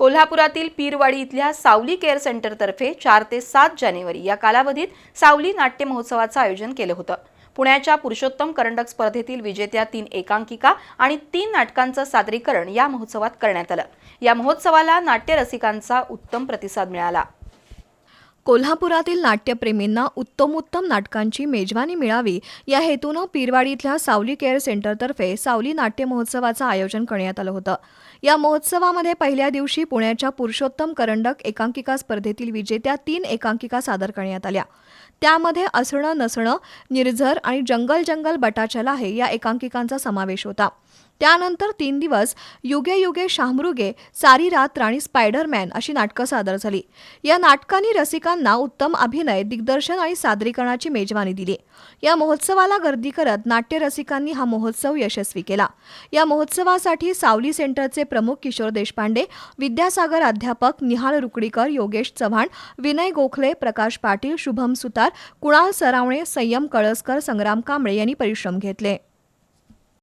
कोल्हापुरातील पीरवाडी इथल्या सावली केअर सेंटरतर्फे चार ते सात जानेवारी या कालावधीत सावली नाट्य महोत्सवाचं आयोजन केलं होतं. पुण्याच्या पुरुषोत्तम करंडक स्पर्धेतील विजेत्या तीन एकांकिका आणि तीन नाटकांचं सादरीकरण या महोत्सवात करण्यात आलं. या महोत्सवाला नाट्य रसिकांचा उत्तम प्रतिसाद मिळाला. कोल्हापुरातील नाट्यप्रेमींना उत्तमोत्तम नाटकांची मेजवानी मिळावी या हेतूनं पीरवाडी इथल्या सावली केअर सेंटरतर्फे सावली नाट्य महोत्सवाचं आयोजन करण्यात आलं होतं. या महोत्सवामध्ये पहिल्या दिवशी पुण्याच्या पुरुषोत्तम करंडक एकांकिका स्पर्धेतील विजेत्या तीन एकांकिका सादर करण्यात आल्या. त्यामध्ये असणं नसणं निर्झर आणि जंगल जंगल बटाचला आहे या एकांकिकांचा समावेश होता. त्यानंतर तीन दिवस युगे युगे शाहमृगे सारी रात राणी स्पायडरमॅन अशी नाटकं सादर झाली. या नाटकांनी रसिकांना उत्तम अभिनय दिग्दर्शन आणि सादरीकरणाची मेजवानी दिली. या महोत्सवाला गर्दी करत नाट्य रसिकांनी हा महोत्सव यशस्वी केला. या महोत्सवासाठी सावली सेंटरचे प्रमुख किशोर देशपांडे विद्यासागर अध्यापक निहाळ रुकडीकर योगेश चव्हाण विनय गोखले प्रकाश पाटील शुभम सुतार कुणाल सरावणे संयम कळसकर संग्राम कांबळे यांनी परिश्रम घेतले.